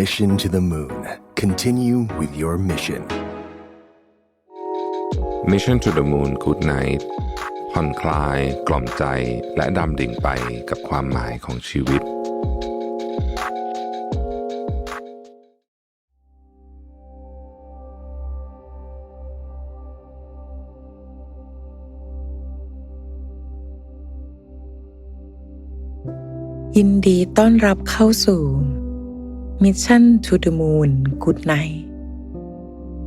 Mission to the Moon. Continue with your mission. Mission to the Moon Good Night ผ่อนคลาย กล่อมใจ และดำดิ่งไปกับความหมายของชีวิต ยินดีต้อนรับเข้าสู่ Mission to the Moon Good Night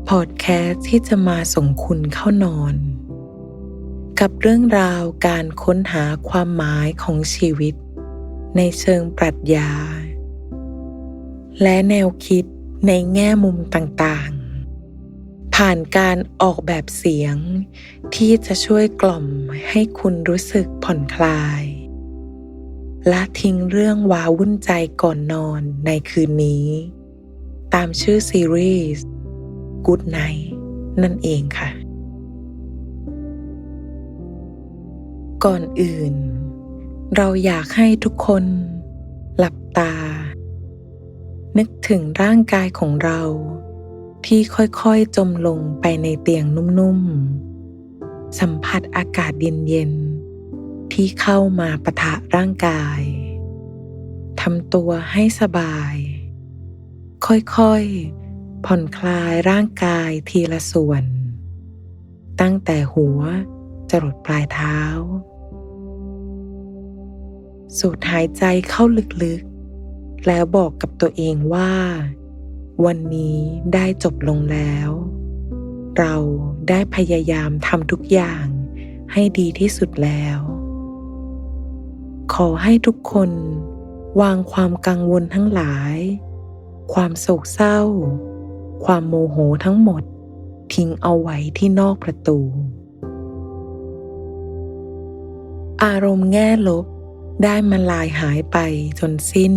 พอดแคสต์ที่จะมาส่งคุณเข้านอน กับเรื่องราวการค้นหาความหมายของชีวิต ในเชิงปรัชญา และแนวคิดในแง่มุมต่างๆ ผ่านการออกแบบเสียงที่จะช่วยกล่อมให้คุณรู้สึกผ่อนคลาย และทิ้งเรื่องว้าวุ่นใจก่อนนอนในคืนนี้ ตามชื่อซีรีส์ Good Night นั่นเองค่ะ ก่อนอื่น เราอยากให้ทุกคน หลับตา นึกถึงร่างกายของเรา ที่ค่อยๆจมลงไปในเตียงนุ่มๆ สัมผัสอากาศเย็นๆ ที่เข้ามาปะทะร่างกายทำตัวให้สบาย ค่อยๆ ผ่อนคลายร่างกายทีละส่วน ตั้งแต่หัวจรดปลายเท้า สูดหายใจเข้าลึกๆ แล้วบอกกับตัวเองว่า วันนี้ได้จบลงแล้ว เราได้พยายามทำทุกอย่างให้ดีที่สุดแล้ว ขอให้ทุกคน วางความกังวลทั้งหลาย ความโศกเศร้า ความโมโหทั้งหมด ทิ้งเอาไว้ที่นอกประตู อารมณ์แง่ลบได้มาลายหายไปจนสิ้น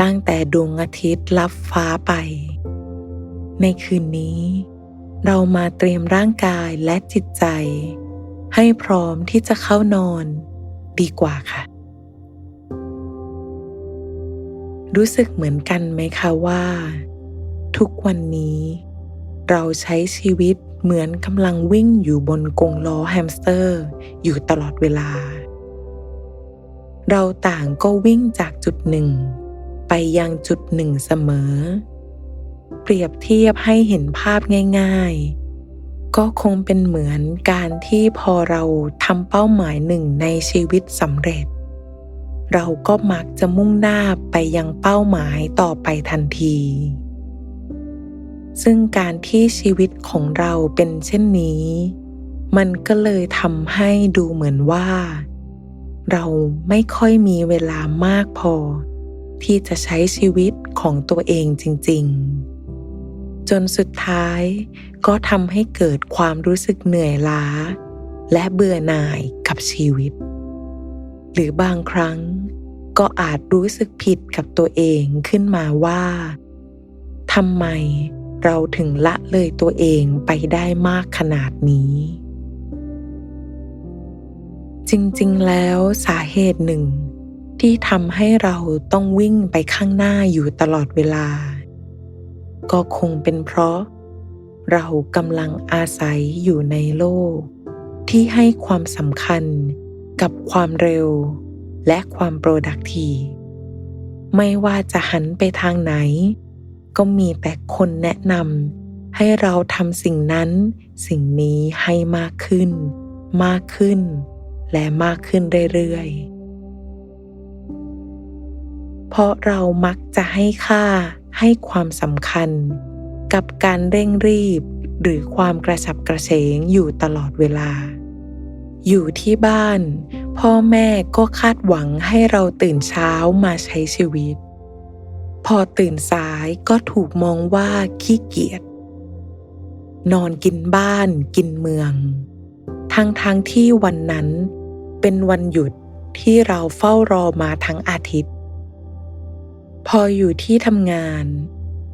ตั้งแต่ดวงอาทิตย์ลับฟ้าไป ในคืนนี้ เรามาเตรียมร่างกายและจิตใจ ให้พร้อมที่จะเข้านอนดีกว่าค่ะ รู้สึกเหมือนกันไหมคะว่า ทุกวันนี้ เราใช้ชีวิตเหมือนกำลังวิ่งอยู่บนกรงล้อแฮมสเตอร์ อยู่ตลอดเวลา เราต่างก็วิ่งจากจุดหนึ่ง ไปยังจุดหนึ่งเสมอ เปรียบเทียบให้เห็นภาพง่ายๆ ก็คงเป็นเหมือนการที่พอเราทำเป้าหมายหนึ่งในชีวิตสำเร็จ เราก็มักจะมุ่งหน้าไปยังเป้าหมายต่อไปทันที ซึ่งการที่ชีวิตของเราเป็นเช่นนี้ มันก็เลยทำให้ดูเหมือนว่า เราไม่ค่อยมีเวลามากพอ ที่จะใช้ชีวิตของตัวเองจริง ๆ จนสุดท้ายก็ทำให้เกิดความรู้สึกเหนื่อยล้า และเบื่อหน่ายกับชีวิตหรือบางครั้ง ก็อาจรู้สึกผิดกับตัวเองขึ้นมาว่าทำไมเราถึงละเลยตัวเองไปได้มากขนาดนี้ จริงๆแล้วสาเหตุหนึ่ง ที่ทำให้เราต้องวิ่งไปข้างหน้าอยู่ตลอดเวลา ก็คงเป็นเพราะ เรากำลังอาศัยอยู่ในโลก ที่ให้ความสำคัญกับความเร็ว และความโปรดักทีไม่ว่าจะหันไปทางไหน ก็มีแต่คนแนะนำให้เราทำสิ่งนั้น สิ่งนี้ให้มากขึ้น มากขึ้น และมากขึ้นเรื่อยๆ เพราะเรามักจะให้ค่าให้ความสำคัญ กับการเร่งรีบหรือความกระฉับกระเฉงอยู่ตลอดเวลา อยู่ที่บ้าน พ่อแม่ก็คาดหวังให้เราตื่นเช้ามาใช้ชีวิต พอตื่นสายก็ถูกมองว่าขี้เกียจ นอนกินบ้านกินเมือง ทั้งทั้งที่วันนั้นเป็นวันหยุดที่เราเฝ้ารอมาทั้งอาทิตย์ พออยู่ที่ทำงาน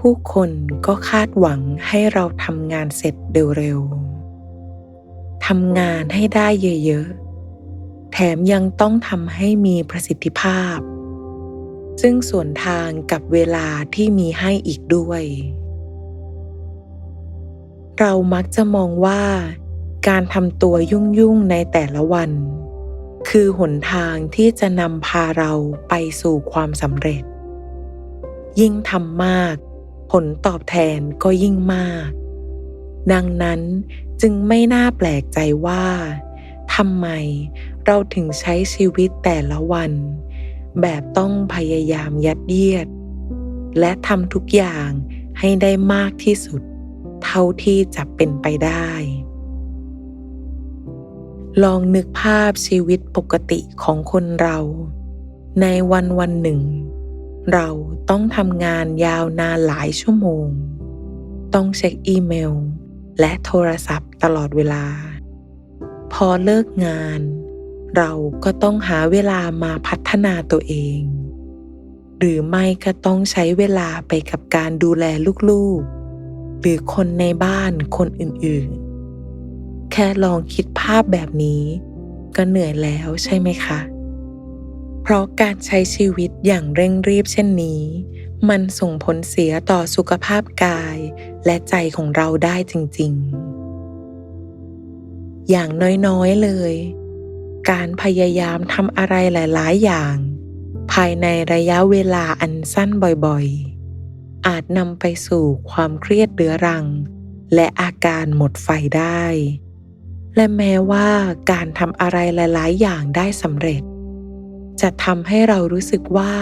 ผู้คนก็คาดหวังให้เราทำงานเสร็จเร็วๆทำงานให้ได้เยอะๆ แถมยังต้องทำให้มีประสิทธิภาพ ซึ่งส่วนทางกับเวลาที่มีให้อีกด้วย เรามักจะมองว่า การทำตัวยุ่งๆในแต่ละวัน คือหนทางที่จะนำพาเราไปสู่ความสำเร็จ ยิ่งทำมาก ผลตอบแทนก็ยิ่งมาก ดังนั้นจึงไม่น่าแปลกใจว่าทำไม เราถึงใช้ชีวิตแต่ละวัน แบบต้องพยายามยัดเยียด และทำทุกอย่างให้ได้มากที่สุด เท่าที่จะเป็นไปได้ ลองนึกภาพชีวิตปกติของคนเรา ในวันวันหนึ่ง เราต้องทำงานยาวนานหลายชั่วโมง ต้องเช็คอีเมล และโทรศัพท์ตลอดเวลา พอเลิกงาน เราก็ต้องหาเวลามาพัฒนาตัวเอง หรือไม่ก็ต้องใช้เวลาไปกับการดูแลลูกๆ หรือคนในบ้านคนอื่นๆ แค่ลองคิดภาพแบบนี้ ก็เหนื่อยแล้วใช่ไหมคะ เพราะการใช้ชีวิตอย่างเร่งรีบเช่นนี้ มันส่งผลเสียต่อสุขภาพกายและใจของเราได้จริงๆ อย่างน้อยๆเลย การพยายามทำอะไรหลายๆ อย่าง ภายในระยะเวลาอันสั้นบ่อยๆ อาจนำไปสู่ความเครียดเรื้อรัง และอาการหมดไฟได้ และแม้ว่าการทำอะไรหลายๆ อย่างได้สำเร็จ จะทำให้เรารู้สึกว่า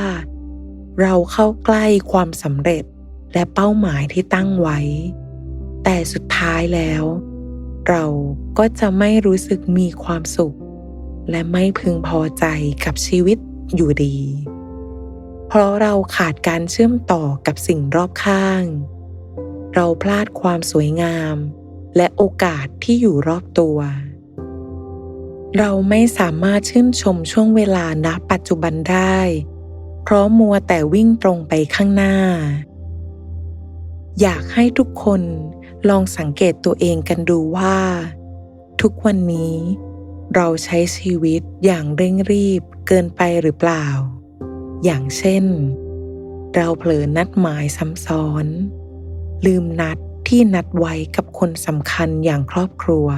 เราเข้าใกล้ความสำเร็จและเป้าหมายที่ตั้งไว้ แต่สุดท้ายแล้ว เราก็จะไม่รู้สึกมีความสุข และไม่พึงพอใจกับชีวิตอยู่ดี เพราะเราขาดการเชื่อมต่อกับสิ่งรอบข้าง เราพลาดความสวยงาม และโอกาสที่อยู่รอบตัว เราไม่สามารถชื่นชมช่วงเวลาณปัจจุบันได้ เพราะมัวแต่วิ่งตรงไปข้างหน้า อยากให้ทุกคนลองสังเกตตัวเองกันดูว่า ทุกวันนี้ เราใช้ชีวิตอย่างเร่งรีบเกินไปหรือเปล่า อย่างเช่น เราเผลอนัดหมายซ้ำซ้อน ลืมนัดที่นัดไว้กับคนสำคัญอย่างครอบครัว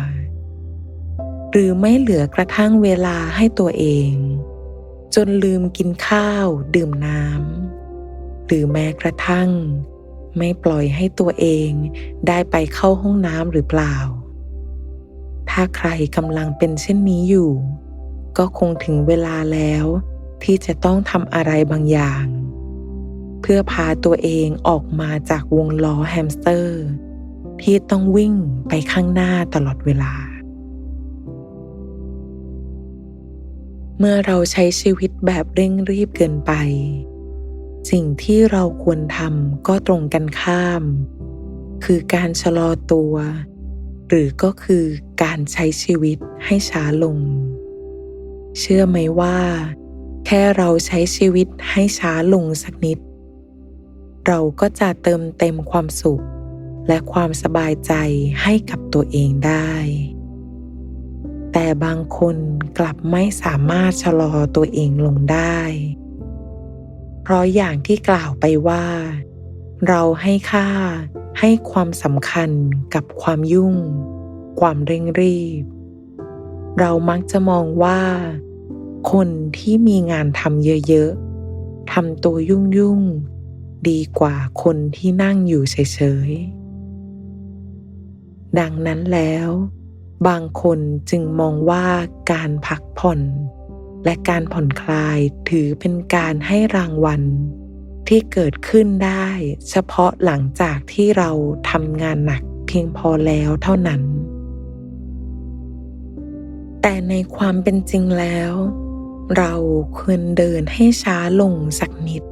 หรือไม่เหลือกระทั่งเวลาให้ตัวเอง จนลืมกินข้าว ดื่มน้ำหรือแม้กระทั่ง ไม่ปล่อยให้ตัวเองได้ไปเข้าห้องน้ำหรือเปล่า ถ้าใครกำลังเป็นเช่นนี้อยู่ ก็คงถึงเวลาแล้ว ที่จะต้องทำอะไรบางอย่าง เพื่อพาตัวเองออกมาจากวงล้อแฮมสเตอร์ ที่ต้องวิ่งไปข้างหน้าตลอดเวลา เมื่อเราใช้ชีวิตแบบเร่งรีบเกินไป สิ่งที่เราควรทำก็ตรงกันข้าม คือการชะลอตัว หรือก็คือการใช้ชีวิตให้ช้าลง เชื่อไหมว่า แค่เราใช้ชีวิตให้ช้าลงสักนิด เราก็จะเติมเต็มความสุข และความสบายใจให้กับตัวเองได้ แต่บางคนกลับไม่สามารถชะลอตัวเองลงได้ เพราะอย่างที่กล่าวไปว่า เราให้ค่า ให้ความสำคัญกับความยุ่ง ความเร่งรีบ เรามักจะมองว่า คนที่มีงานทำเยอะๆทำตัวยุ่งๆ ดีกว่าคนที่นั่งอยู่เฉยๆ ดังนั้นแล้ว บางคนจึงมองว่าการพักผ่อน และการผ่อนคลายถือเป็นการให้รางวัล ที่เกิดขึ้นได้ เฉพาะหลังจากที่เราทำงานหนักเพียงพอแล้วเท่านั้น แต่ในความเป็นจริงแล้ว เราควรเดินให้ช้าลงสักนิด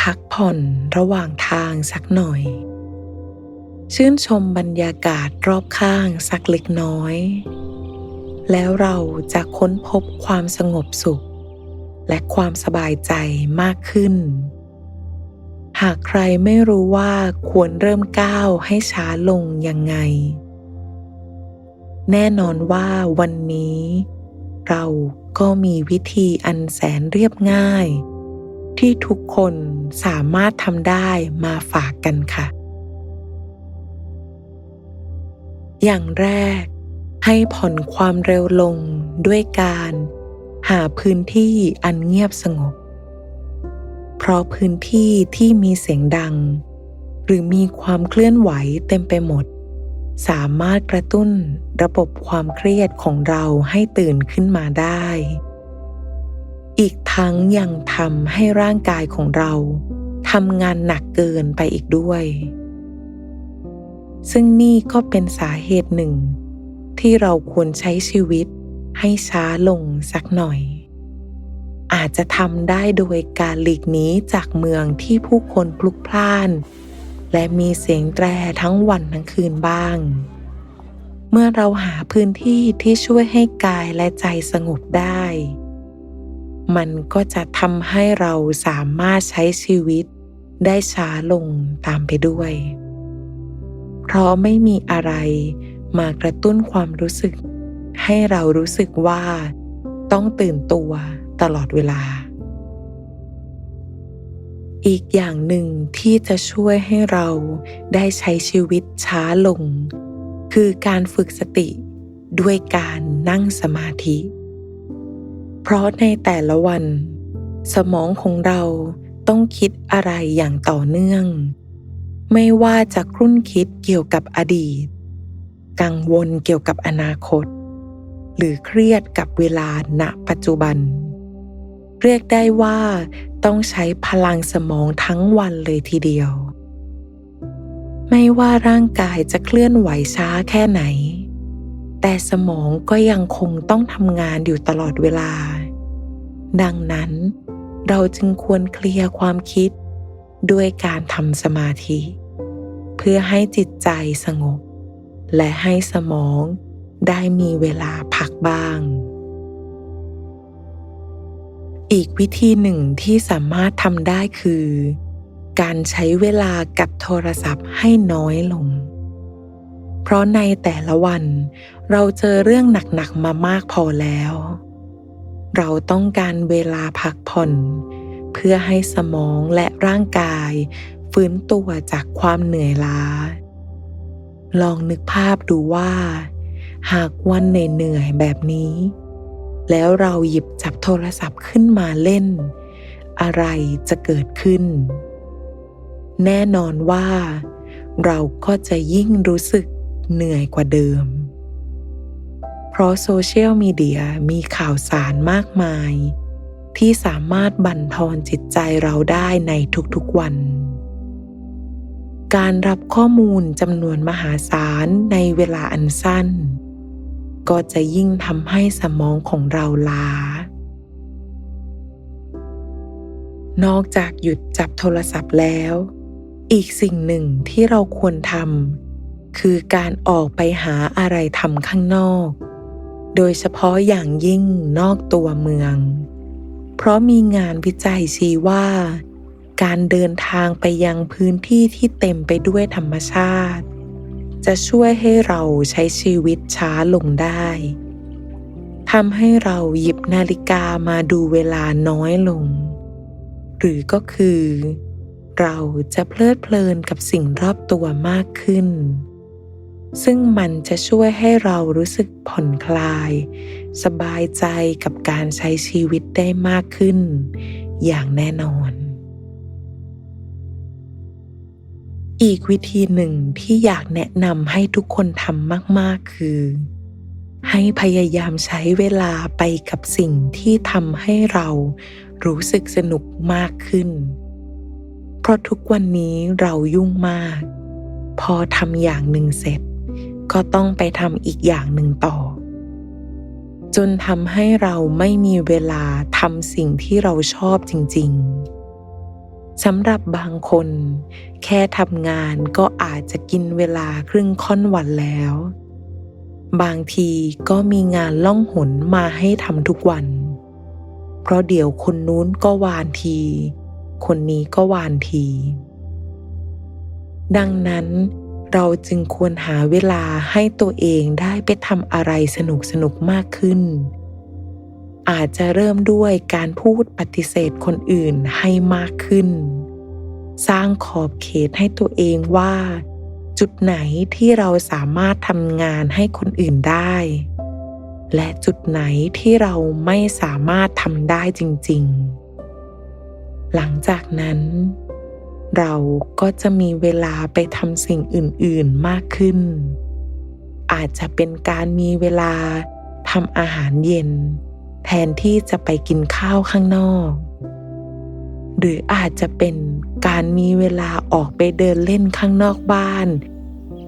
พักผ่อนระหว่างทางสักหน่อย ชื่นชมบรรยากาศรอบข้างสักเล็กน้อย แล้วเราจะค้นพบความสงบสุข และความสบายใจมากขึ้น หากใครไม่รู้ว่าควรเริ่มก้าวให้ช้าลงยังไง แน่นอนว่าวันนี้ เราก็มีวิธีอันแสนเรียบง่าย ที่ทุกคนสามารถทำได้มาฝากกันค่ะ อย่างแรกให้ผ่อนความเร็วลงด้วยการ หาพื้นที่อันเงียบสงบ เพราะพื้นที่ที่มีเสียงดัง หรือมีความเคลื่อนไหวเต็มไปหมด สามารถกระตุ้นระบบความเครียดของเราให้ตื่นขึ้นมาได้ อีกทั้งยังทำให้ร่างกายของเราทำงานหนักเกินไปอีกด้วย ซึ่งนี่ก็เป็นสาเหตุหนึ่ง ที่เราควรใช้ชีวิต ให้ช้าลงสักหน่อย อาจจะทำได้โดยการหลีกหนีจากเมืองที่ผู้คนพลุกพล่าน และมีเสียงแตรทั้งวันทั้งคืนบ้าง เมื่อเราหาพื้นที่ที่ช่วยให้กายและใจสงบได้ มันก็จะทำให้เราสามารถใช้ชีวิตได้ช้าลงตามไปด้วย เพราะไม่มีอะไรมากระตุ้นความรู้สึก ให้เรารู้สึกว่าต้องตื่นตัวตลอดเวลา อีกอย่างหนึ่งที่จะช่วยให้เราได้ใช้ชีวิตช้าลง คือการฝึกสติด้วยการนั่งสมาธิ เพราะในแต่ละวัน สมองของเราต้องคิดอะไรอย่างต่อเนื่อง ไม่ว่าจะครุ่นคิดเกี่ยวกับอดีต กังวลเกี่ยวกับอนาคต หรือเครียดกับเวลาณปัจจุบัน เรียกได้ว่าต้องใช้พลังสมองทั้งวันเลยทีเดียว ไม่ว่าร่างกายจะเคลื่อนไหวช้าแค่ไหน แต่สมองก็ยังคงต้องทำงานอยู่ตลอดเวลา ดังนั้นเราจึงควรเคลียร์ความคิด ด้วยการทำสมาธิ เพื่อให้จิตใจสงบ และให้สมอง ได้มีเวลาพักบ้าง อีกวิธีหนึ่งที่สามารถทำได้คือ การใช้เวลากับโทรศัพท์ให้น้อยลง เพราะในแต่ละวันเราเจอเรื่องหนักๆมามากพอแล้ว เราต้องการเวลาพักผ่อน เพื่อให้สมองและร่างกาย ฟื้นตัวจากความเหนื่อยล้า ลองนึกภาพดูว่า หากวันเหนื่อยๆแบบนี้ แล้วเราหยิบจับโทรศัพท์ขึ้นมาเล่น อะไรจะเกิดขึ้น แน่นอนว่า เราก็จะยิ่งรู้สึกเหนื่อยกว่าเดิม เพราะโซเชียลมีเดียมีข่าวสารมากมาย ที่สามารถบั่นทอนจิตใจเราได้ในทุกๆวันการรับข้อมูลจำนวนมหาศาลในเวลาอันสั้น ก็จะยิ่งทำให้สมองของเราล้า นอกจากหยุดจับโทรศัพท์แล้ว อีกสิ่งหนึ่งที่เราควรทำคือการออกไปหาอะไรทำข้างนอก โดยเฉพาะอย่างยิ่งนอกตัวเมือง เพราะมีงานวิจัยชี้ว่า การเดินทางไปยังพื้นที่ที่เต็มไปด้วยธรรมชาติ จะช่วยให้เราใช้ชีวิตช้าลงได้ทำให้เราหยิบนาฬิกามาดูเวลาน้อยลง หรือก็คือ เราจะเพลิดเพลินกับสิ่งรอบตัวมากขึ้น ซึ่งมันจะช่วยให้เรารู้สึกผ่อนคลาย สบายใจกับการใช้ชีวิตได้มากขึ้น อย่างแน่นอน อีกวิธีหนึ่งที่อยากแนะนำให้ทุกคนทำมาก ๆ คือ ให้พยายามใช้เวลาไปกับสิ่งที่ทำให้เรารู้สึกสนุกมากขึ้น เพราะทุกวันนี้เรายุ่งมาก พอทำอย่างหนึ่งเสร็จ ก็ต้องไปทำอีกอย่างหนึ่งต่อ จนทำให้เราไม่มีเวลาทำสิ่งที่เราชอบจริง ๆ สำหรับบางคน แค่ทำงานก็อาจจะกินเวลาครึ่งค่อนวันแล้ว บางทีก็มีงานล่องหนมาให้ทำทุกวัน เพราะเดี๋ยวคนนู้นก็วานที คนนี้ก็วานที ดังนั้นเราจึงควรหาเวลาให้ตัวเองได้ไปทำอะไรสนุกสนุกมากขึ้น อาจจะเริ่มด้วยการพูดปฏิเสธคนอื่นให้มากขึ้น สร้างขอบเขตให้ตัวเองว่า จุดไหนที่เราสามารถทำงานให้คนอื่นได้ และจุดไหนที่เราไม่สามารถทำได้จริง ๆ หลังจากนั้น เราก็จะมีเวลาไปทำสิ่งอื่น ๆ มากขึ้น อาจจะเป็นการมีเวลาทำอาหารเย็น แทนที่จะไปกินข้าวข้างนอก หรืออาจจะเป็นการมีเวลาออกไปเดินเล่นข้างนอกบ้าน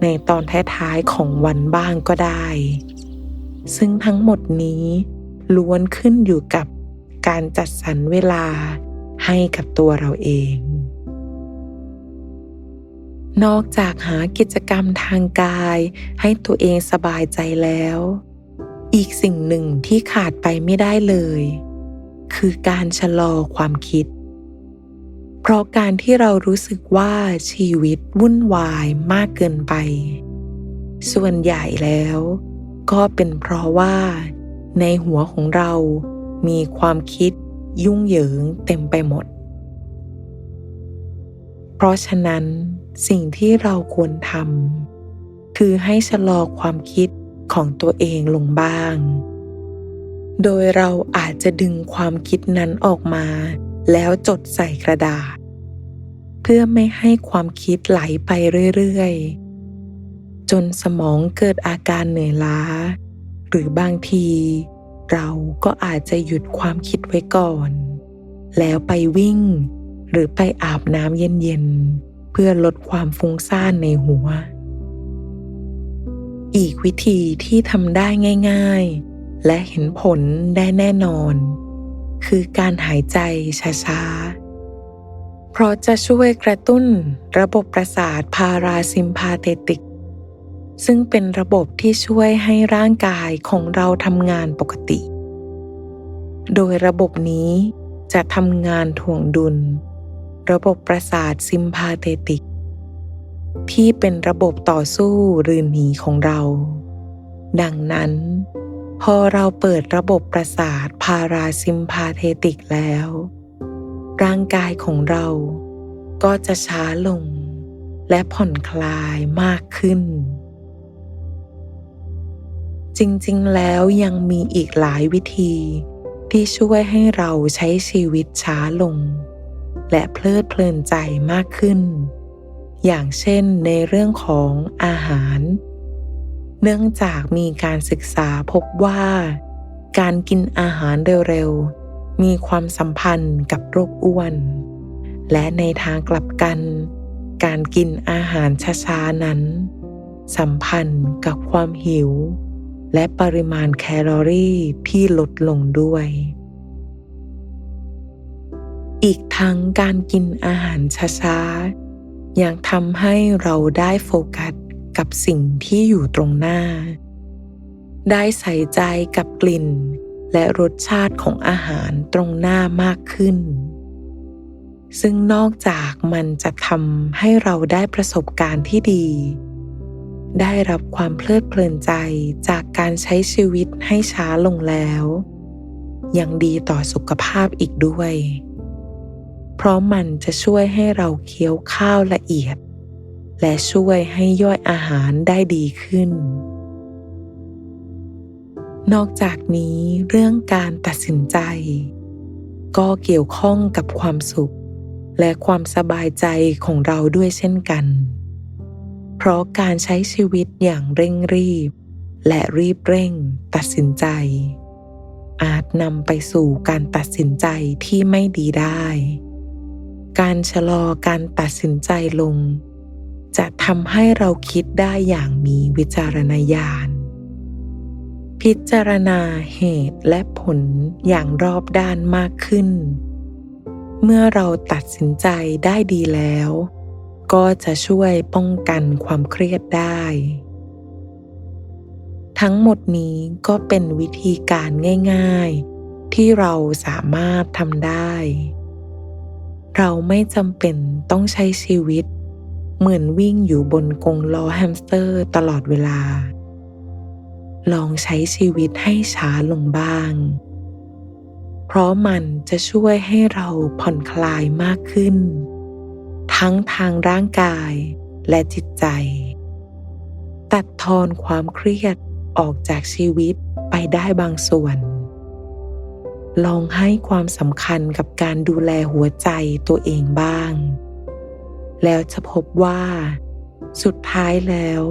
ในตอนท้ายๆของวันบ้างก็ได้ ซึ่งทั้งหมดนี้ล้วนขึ้นอยู่กับการจัดสรรเวลาให้กับตัวเราเอง นอกจากหากิจกรรมทางกายให้ตัวเองสบายใจแล้ว อีกสิ่งหนึ่งที่ขาดไปไม่ได้เลย คือการชะลอความคิด เพราะการที่เรารู้สึกว่าชีวิตวุ่นวายมากเกินไป ส่วนใหญ่แล้ว ก็เป็นเพราะว่า ในหัวของเรามีความคิดยุ่งเหยิงเต็มไปหมด เพราะฉะนั้นสิ่งที่เราควรทำคือให้ชะลอความคิด ของตัวเองลงบ้าง โดยเราอาจจะดึงความคิดนั้นออกมา แล้วจดใส่กระดาษ เพื่อไม่ให้ความคิดไหลไปเรื่อยๆ จนสมองเกิดอาการเหนื่อยล้า หรือบางที เราก็อาจจะหยุดความคิดไว้ก่อน แล้วไปวิ่ง หรือไปอาบน้ำเย็นๆ เพื่อลดความฟุ้งซ่านในหัว อีกวิธีที่ทำได้ง่าย ๆ และเห็นผลได้แน่นอน คือการหายใจช้าๆ เพราะจะช่วยกระตุ้นระบบประสาทพาราซิมพาเตติก ซึ่งเป็นระบบที่ช่วยให้ร่างกายของเราทำงานปกติ โดยระบบนี้จะทำงานถ่วงดุล ระบบประสาทซิมพาเตติก ที่เป็นระบบต่อสู้หรือหนีของเรา ดังนั้น พอเราเปิดระบบประสาทพาราซิมพาเทติกแล้ว ร่างกายของเราก็จะช้าลง และผ่อนคลายมากขึ้น จริงๆ แล้วยังมีอีกหลายวิธีที่ช่วยให้เราใช้ชีวิตช้าลง และเพลิดเพลินใจมากขึ้น อย่างเช่นในเรื่องของอาหาร เนื่องจากมีการศึกษาพบว่า การกินอาหารเร็วๆ มีความสัมพันธ์กับโรคอ้วน และในทางกลับกัน การกินอาหารช้าๆ นั้น สัมพันธ์กับความหิว และปริมาณแคลอรี่ที่ลดลงด้วยอีกทั้งการกินอาหารช้าๆ ยังทำให้เราได้โฟกัสกับสิ่งที่อยู่ตรงหน้า ได้ใส่ใจกับกลิ่น และรสชาติของอาหารตรงหน้ามากขึ้น ซึ่งนอกจากมันจะทำให้เราได้ประสบการณ์ที่ดี ได้รับความเพลิดเพลินใจจากการใช้ชีวิตให้ช้าลงแล้ว ยังดีต่อสุขภาพอีกด้วย เพราะมันจะช่วยให้เราเคี้ยวข้าวละเอียด และช่วยให้ย่อยอาหารได้ดีขึ้น นอกจากนี้เรื่องการตัดสินใจ ก็เกี่ยวข้องกับความสุข และความสบายใจของเราด้วยเช่นกัน เพราะการใช้ชีวิตอย่างเร่งรีบ และรีบเร่งตัดสินใจอาจนำไปสู่การตัดสินใจที่ไม่ดีได้ การชะลอการตัดสินใจลง จะทำให้เราคิดได้อย่างมีวิจารณญาณ พิจารณาเหตุและผลอย่างรอบด้านมากขึ้น เมื่อเราตัดสินใจได้ดีแล้ว ก็จะช่วยป้องกันความเครียดได้ ทั้งหมดนี้ก็เป็นวิธีการง่าย ๆ ที่เราสามารถทำได้ เราไม่จำเป็นต้องใช้ชีวิต เหมือนวิ่งอยู่บนกรงล้อแฮมสเตอร์ตลอดเวลา ลองใช้ชีวิตให้ช้าลงบ้าง เพราะมันจะช่วยให้เราผ่อนคลายมากขึ้น ทั้งทางร่างกายและจิตใจ ตัดทอนความเครียดออกจากชีวิตไปได้บางส่วน ลองให้ความสำคัญกับการดูแลหัวใจตัวเองบ้าง แล้วจะพบว่า สุดท้ายแล้ว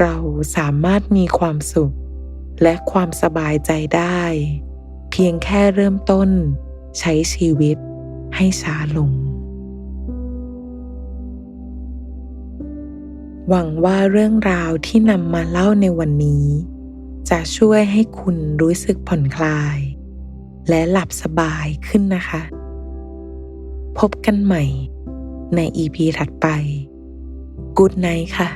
เราสามารถมีความสุข และความสบายใจได้ เพียงแค่เริ่มต้นใช้ชีวิตให้ช้าลง หวังว่าเรื่องราวที่นำมาเล่าในวันนี้ จะช่วยให้คุณรู้สึกผ่อนคลาย และหลับสบายขึ้นนะคะ พบกันใหม่ในอีพีถัดไป Good night ค่ะ